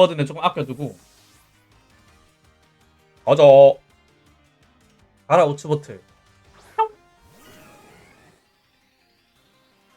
버드는 조금 아껴두고. 어저 가라 우츠보트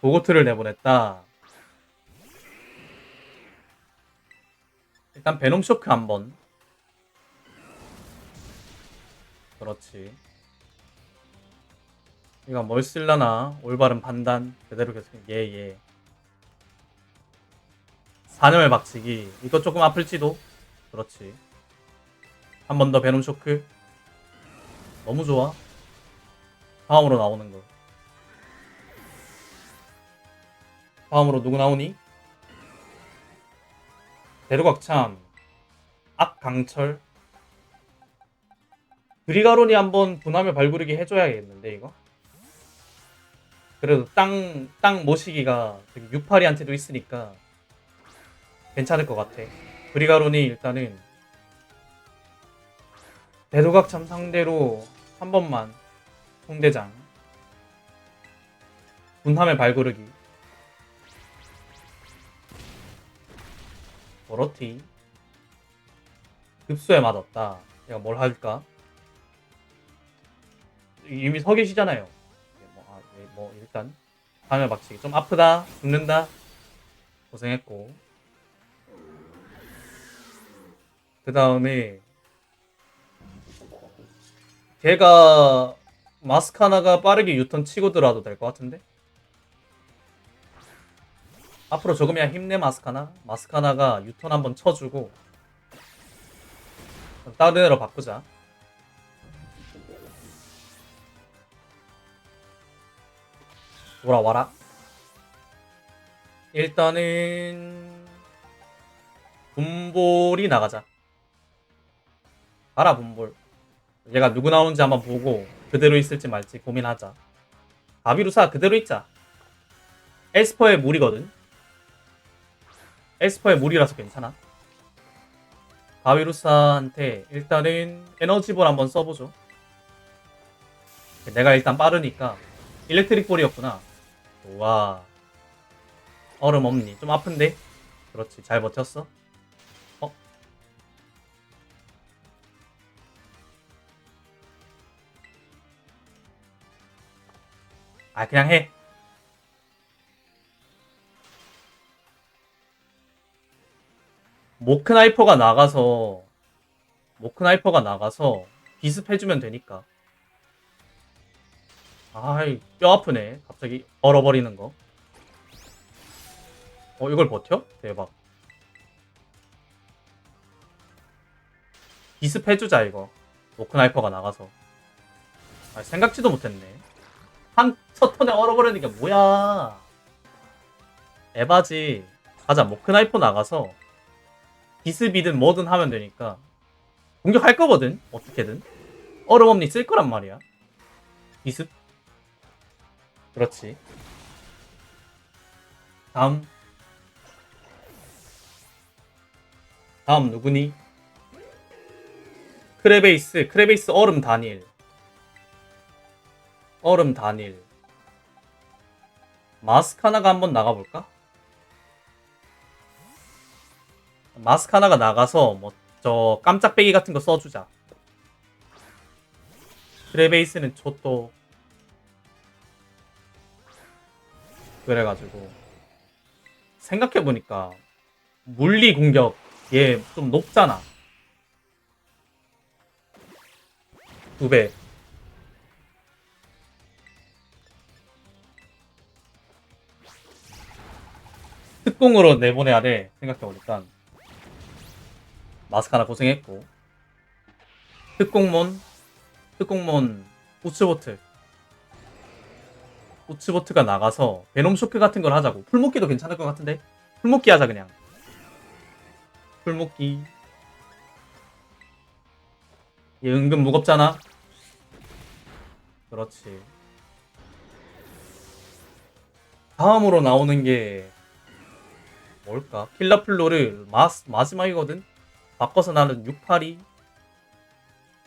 보고트를 내보냈다. 일단 베놈 쇼크 한번. 그렇지. 이거 뭘 쓸라나? 올바른 판단. 제대로 계속 예예 사념의 박치기. 이거 조금 아플지도. 그렇지. 한 번 더 베놈 쇼크. 너무 좋아. 다음으로 나오는 거. 다음으로 누구 나오니? 대루각참 악강철. 그리가론이 한번 분함을 발구르기 해줘야겠는데 이거? 그래도 땅, 땅 모시기가 저기 유파리한테도 있으니까 괜찮을 것 같아. 그리가론이 일단은 대루각참 상대로 한 번만 홍대장 분함의 발구르기. 버러티. 급수에 맞았다. 얘가 뭘 할까? 이미 서 계시잖아요. 예, 뭐, 아, 예, 뭐 일단. 하늘 박치기. 좀 아프다. 죽는다. 고생했고 그 다음에 걔가 마스카나가 빠르게 유턴 치고 들어와도 될 것 같은데? 앞으로 조금이야 힘내 마스카나. 마스카나가 유턴 한번 쳐주고 다른 애로 바꾸자. 돌아와라. 일단은 분볼이 나가자 가라 분볼. 얘가 누구 나오는지 한번 보고 그대로 있을지 말지 고민하자. 바비루사 그대로 있자. 에스퍼의 물이거든. 에스퍼의 물이라서 괜찮아. 바비루사한테 일단은 에너지볼 한번 써보죠. 내가 일단 빠르니까 일렉트릭 볼이었구나. 우와 얼음 없니? 좀 아픈데? 그렇지 잘 버텼어 어 아, 그냥 해. 모크나이퍼가 나가서, 모크나이퍼가 나가서 비습해주면 되니까. 아이, 뼈 아프네. 갑자기 얼어버리는 거. 어, 이걸 버텨? 대박. 비습해주자, 이거. 모크나이퍼가 나가서. 아, 생각지도 못했네. 한첫 턴에 얼어버리는 게 뭐야? 에바지. 가자, 모크나이퍼 나가서 비스비든 뭐든 하면 되니까 공격할 거거든. 어떻게든. 얼음 없니 쓸 거란 말이야. 비습. 그렇지. 다음. 다음 누구니? 크레베이스, 크레베이스 얼음 다닐. 얼음 단일. 마스카나가 한번 나가볼까? 마스카나가 나가서 뭐 저 깜짝배기 같은 거 써주자. 트레베이스는 초또 그래가지고. 생각해보니까 물리 공격 얘 좀 높잖아. 두배 특공으로 내보내야 돼 생각해보니까. 마스카나 고생했고. 특공몬 특공몬 우츠보트. 우츠보트가 나가서 베놈 쇼크 같은 걸 하자고. 풀목기도 괜찮을 것 같은데? 풀목기 하자 그냥. 풀목기. 얘 은근 무겁잖아. 그렇지. 다음으로 나오는 게 뭘까? 킬라플로를 마스, 마지막이거든? 바꿔서 나는 682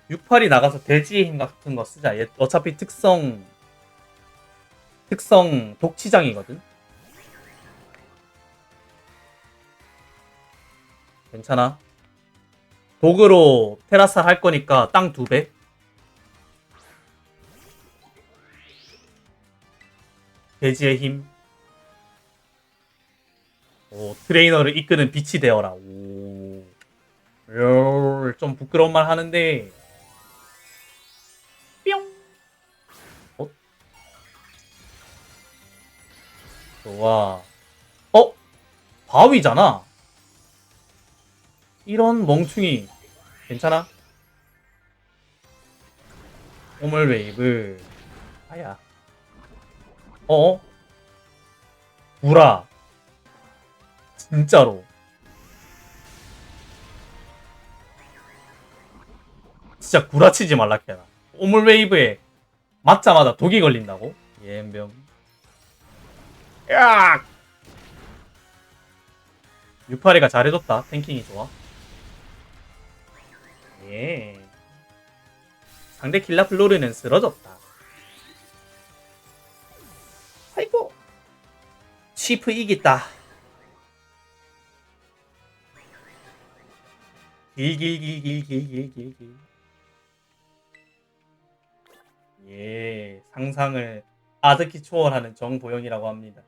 682 나가서 돼지의 힘 같은 거 쓰자 얘 어차피 특성 특성 독치장이거든 괜찮아. 독으로 테라스 할 거니까 땅 두 배. 돼지의 힘. 오, 트레이너를 이끄는 빛이 되어라. 오. 요, 좀 부끄러운 말 하는데. 뿅. 어? 좋아. 어? 바위잖아. 이런 멍충이 괜찮아? 오물 웨이브 아야 어? 구라 진짜로 진짜 구라치지 말라 캐나 오물 웨이브에 맞자마자 독이 걸린다고? 예병 야! 유파리가 잘해줬다 탱킹이 좋아 예. 상대 킬라 플로르는 쓰러졌다. 아이고. 치프 이겼다. 길길길길길길길. 예, 상상을 아득히 초월하는 정보영이라고 합니다.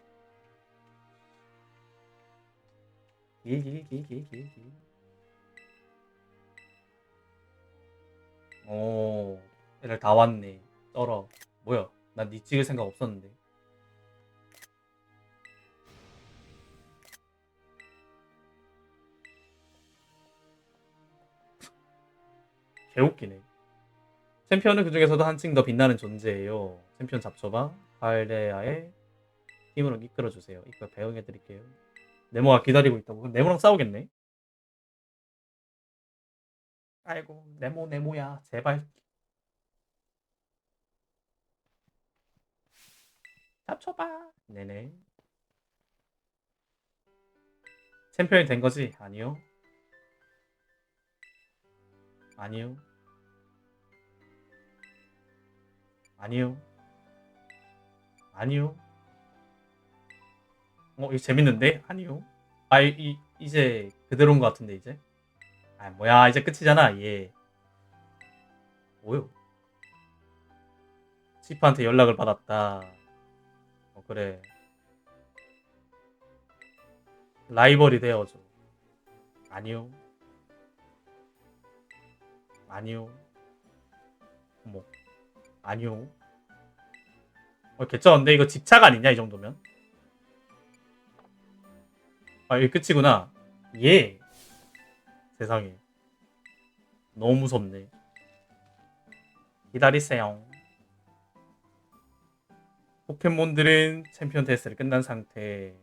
길길길길길길. 오, 애들 다 왔네. 떨어. 뭐야? 난니 찍을 생각 없었는데. 개웃기네. 챔피언은 그 중에서도 한층 더 빛나는 존재예요. 챔피언 잡초바, 발레아의 힘으로 이끌어주세요. 이거 배웅해드릴게요. 네모가 기다리고 있다고. 그럼 네모랑 싸우겠네. 아이고 네모 네모야 제발 잡쳐봐 네네 챔피언이 된 거지? 아니요 아니요. 아니요. 아니요. 어 이거 재밌는데? 아니요. 아 이, 이, 이제 그대로인 것 같은데 이제? 아 뭐야 이제 끝이잖아. 얘 뭐요? 치프한테 연락을 받았다. 어 그래. 라이벌이 되어줘. 아니요 아니요. 뭐 아니요. 어 개쩌는데? 이거 집착 아니냐 이 정도면? 아 이게 끝이구나. 예. 세상에. 너무 무섭네. 기다리세요. 포켓몬들은 챔피언 테스트를 끝난 상태.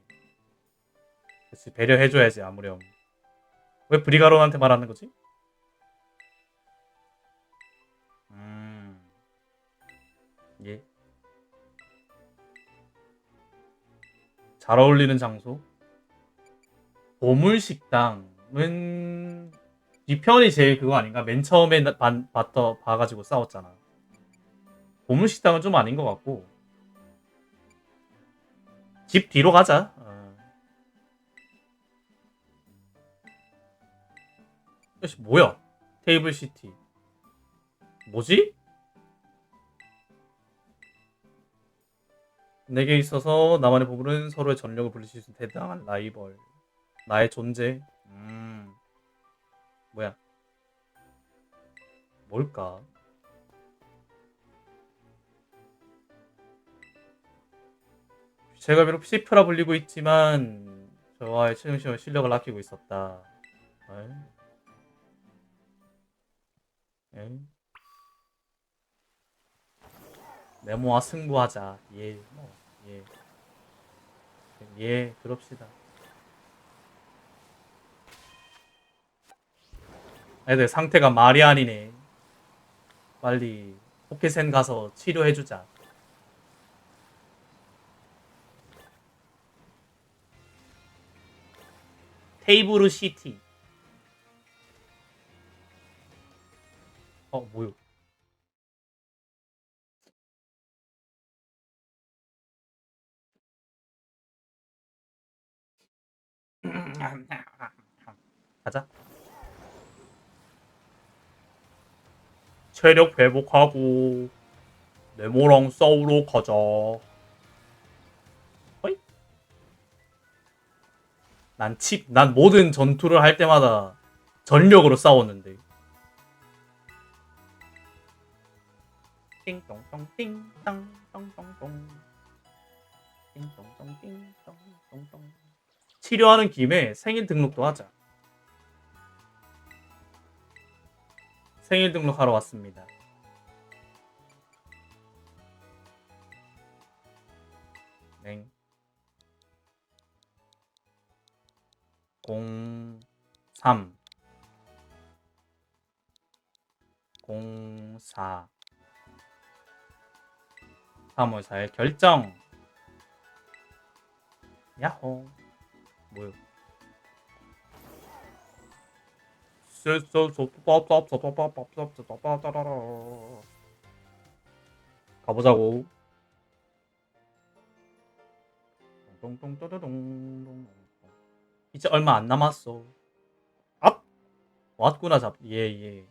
그치 배려해줘야지 아무렴. 왜 브리가론한테 말하는 거지? 예. 잘 어울리는 장소? 보물식당은 뒤편이 제일 그거 아닌가? 맨 처음에 봤더, 봐가지고 싸웠잖아. 보물식당은 좀 아닌 것 같고. 집 뒤로 가자. 어. 뭐야? 테이블 시티. 뭐지? 내게 있어서 나만의 보물은 서로의 전력을 불리실 수 있는 대단한 라이벌. 나의 존재. 음. 뭐야? 뭘까? 제가 비록 시프라 불리고 있지만 저와의 최종시험 실력을 아끼고 있었다. 에? 에? 네모와 승부하자. 예, 뭐, 예. 예, 그럽시다. 애들 상태가 말이 아니네. 빨리 포켓센 가서 치료해주자. 테이브르 시티. 어, 뭐요? 가자. 체력 회복하고 네모랑 싸우러 가자. 어이? 난 칩, 난 모든 전투를 할 때마다 전력으로 싸웠는데. 띵똥똥 띵땅 똥똥똥 띵똥똥 띵똥똥똥 치료하는 김에 생일 등록도 하자. 생일 등록하러 왔습니다. 네. 03 04 3월 4일 결정 야호 뭐요 가보자고. 이제 얼마 안 남았어. 앞 왔구나 잡. 예 예.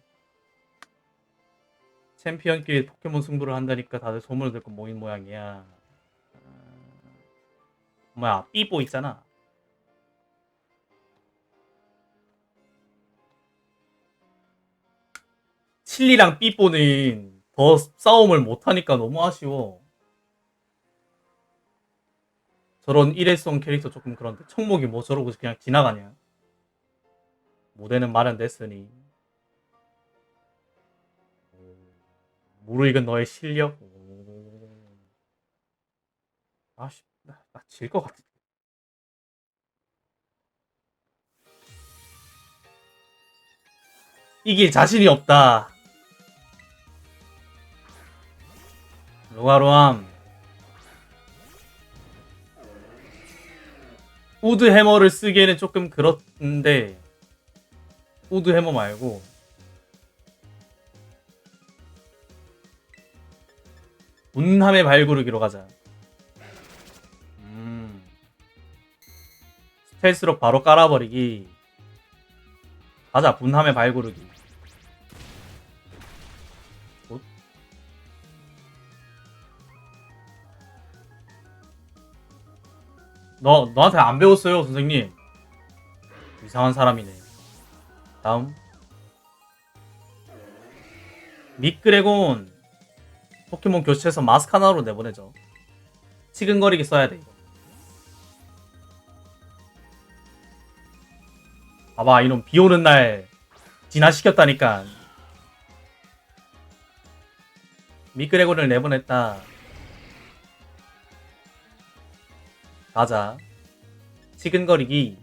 챔피언끼리 포켓몬 승부를 한다니까 다들 소문을 듣고 모인 모양이야. 아, 뭐야 삐뽀 있잖아. 칠리랑 삐뽀는 더 싸움을 못하니까 너무 아쉬워. 저런 일회성 캐릭터 조금 그런데 청목이 뭐 저러고 그냥 지나가냐. 무대는 마련됐으니. 무르익은 너의 실력. 아씨, 나질 것 같아. 이길 자신이 없다. 로아로암. 우드 해머를 쓰기에는 조금 그렇는데 우드 해머 말고. 운함의 발구르기로 가자. 음. 스텔스로 바로 깔아버리기. 가자 분함의 발구르기 너 너한테 안 배웠어요 선생님. 이상한 사람이네. 다음. 미끄레곤. 포켓몬 교체해서 마스크 하나로 내보내죠. 치근거리게 써야 돼 이거. 봐봐 이놈 비 오는 날 진화시켰다니까. 미끄레곤을 내보냈다 가자. 치근거리기.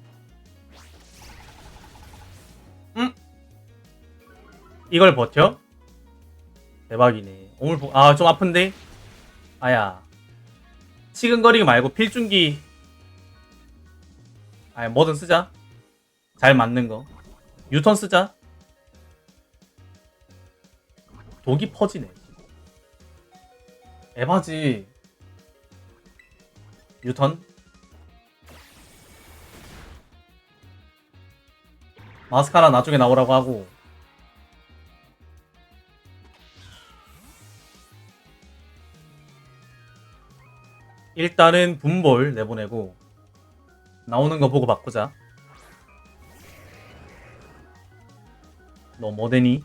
음? 이걸 버텨? 대박이네. 오물 보... 아, 좀 아픈데? 아야. 치근거리기 말고 필중기. 아, 뭐든 쓰자. 잘 맞는 거. 유턴 쓰자. 독이 퍼지네. 에바지. 유턴. 마스카라 나중에 나오라고 하고. 일단은 분볼 내보내고 나오는 거 보고 바꾸자. 너 뭐되니?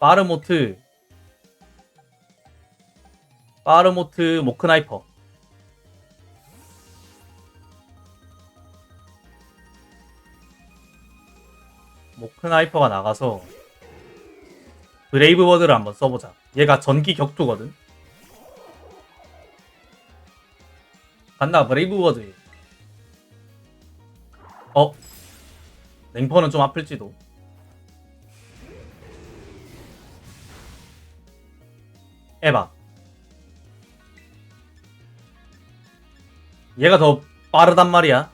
빠르모트. 빠르모트 모크나이퍼 모크나이퍼가 나가서 브레이브버드를 한번 써보자. 얘가 전기 격투거든. 간다 브레이브버드. 어? 냉퍼는 좀 아플지도. 에바. 얘가 더 빠르단 말이야.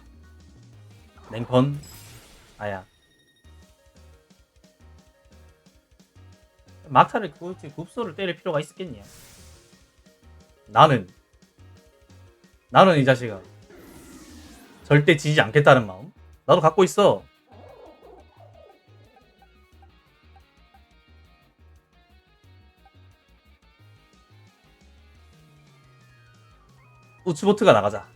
냉펀. 아야. 막차를 굳이 굽소를 때릴 필요가 있었겠냐? 나는. 나는 이 자식아. 절대 지지 않겠다는 마음. 나도 갖고 있어. 우츠보트가 나가자.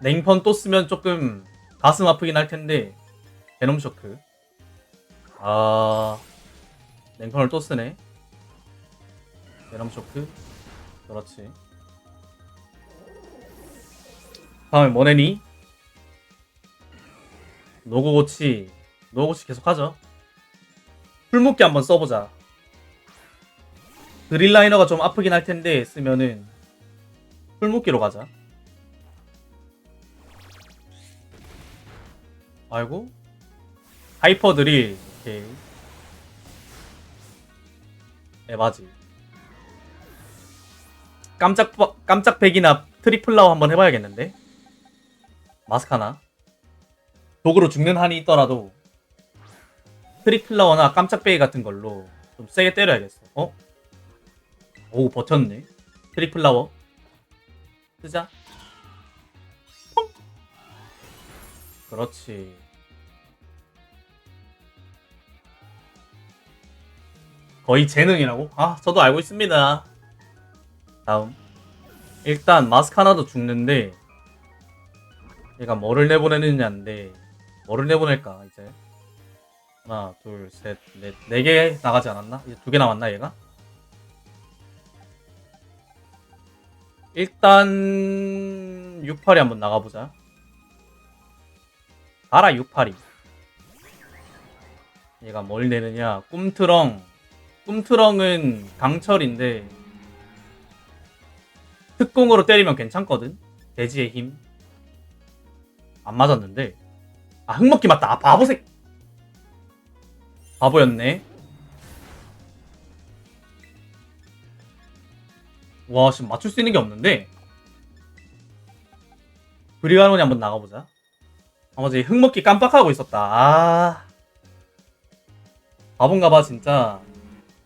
냉펀 또 쓰면 조금 가슴 아프긴 할 텐데 베놈 쇼크. 아 냉펀을 또 쓰네. 베놈 쇼크. 그렇지. 다음에 뭐네니? 노고고치. 노고고치 계속하죠. 풀묶기 한번 써보자. 드릴라이너가 좀 아프긴 할 텐데 쓰면은 풀묶기로 가자. 아이고 하이퍼 드릴 오케이 에바지 깜짝 바- 깜짝 백이나 트리플 라우 한번 해봐야겠는데? 마스크 하나. 독으로 죽는 한이 있더라도 트리플 라워나 깜짝 베이 같은 걸로 좀 세게 때려야겠어. 어? 오 버텼네. 트리플 라워. 쓰자 그렇지 거의 재능이라고? 아 저도 알고 있습니다 다음 일단 마스크 하나도 죽는데 얘가 뭐를 내보내느냐인데 뭐를 내보낼까 이제 하나 둘셋넷네 개 나가지 않았나? 이제 두 개 남았나 얘가? 일단 6팔이 한번 나가보자 가라 6팔이. 얘가 뭘 내느냐? 꿈트렁. 꿈트렁은 강철인데 특공으로 때리면 괜찮거든. 돼지의 힘. 안 맞았는데. 아 흙먹기 맞다. 아 바보색 바보였네. 와 지금 맞출 수 있는 게 없는데. 브리가론이 한번 나가보자 나머지 흙먹기 깜빡하고 있었다. 아. 바본가 봐 진짜.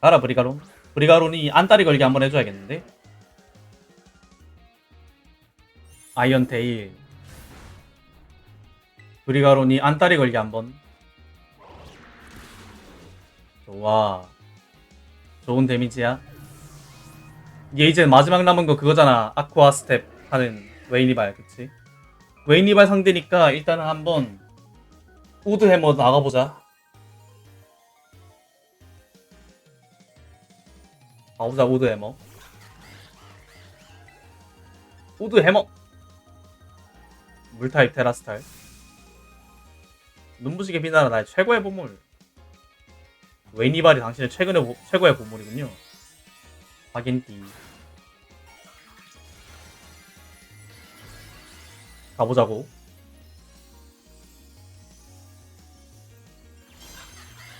가라 브리가론. 브리가론이 안다리 걸기 한번 해줘야겠는데? 아이언 테일. 브리가론이 안다리 걸기 한번. 좋아. 좋은 데미지야. 얘 이제 마지막 남은 거 그거잖아. 아쿠아 스텝 하는 웨이니발 그치 웨이니발 상대니까 일단은 한번 우드 해머 나가보자. 가보자 우드 해머. 우드 해머! 물타입 테라스탈. 눈부시게 빛나는 나의 최고의 보물. 웨이니발이 당신의 최근의 보- 최고의 보물이군요. 확인띠 가보자고.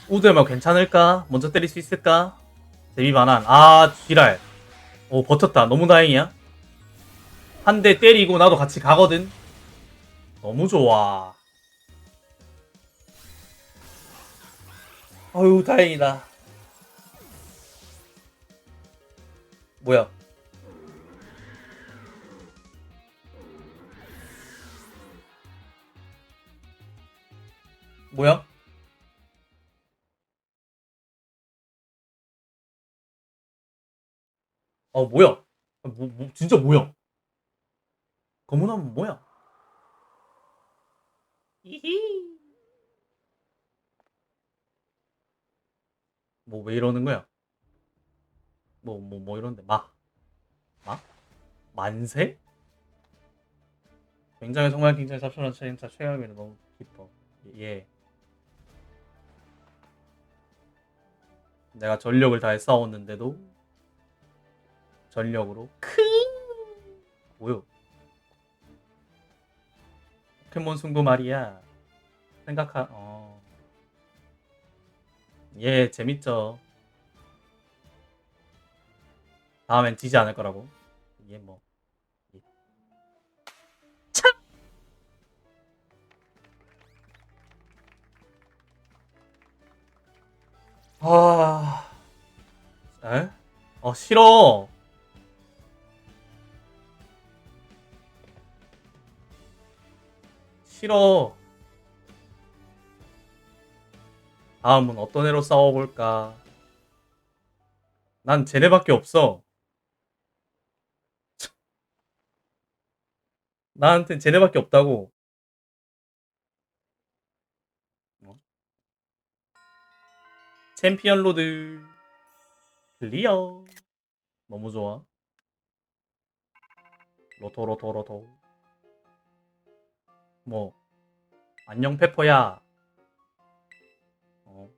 우드해머 괜찮을까? 먼저 때릴 수 있을까? 반환. 아 지랄. 오 버텼다. 너무 다행이야. 한 대 때리고 나도 같이 가거든. 너무 좋아. 아유 다행이다. 뭐야 뭐야? 어 뭐야? 아, 뭐, 뭐 진짜 뭐야? 검은함은 뭐야? 이히. 뭐 왜 이러는 거야? 뭐뭐 뭐 이런데 마? 마? 만세? 굉장히 정말 굉장히 잡초한 차임차 최악이라 너무 깊어. 예. 내가 전력을 다해 싸웠는데도 전력으로 크 뭐요? 포켓몬 승부 말이야. 생각하 어. 예, 재밌죠. 다음엔 지지 않을 거라고. 이게 뭐. 아. 에? 어, 싫어. 싫어. 다음은 어떤 애로 싸워볼까? 난 쟤네밖에 없어. 나한텐 쟤네밖에 없다고. 챔피언 로드 클리어. 너무 좋아. 로토 로토 로토. 뭐 안녕 페퍼야. 어.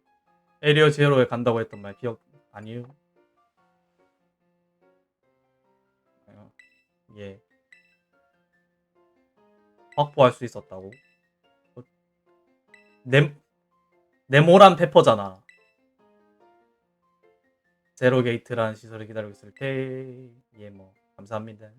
에리어 제로에 간다고 했던 말 기억 아니요. 어, 예. 확보할 수 있었다고. 어, 네, 네모란 페퍼잖아. 제로 게이트라는 시설을 기다리고 있을 때, 예, 뭐, 감사합니다.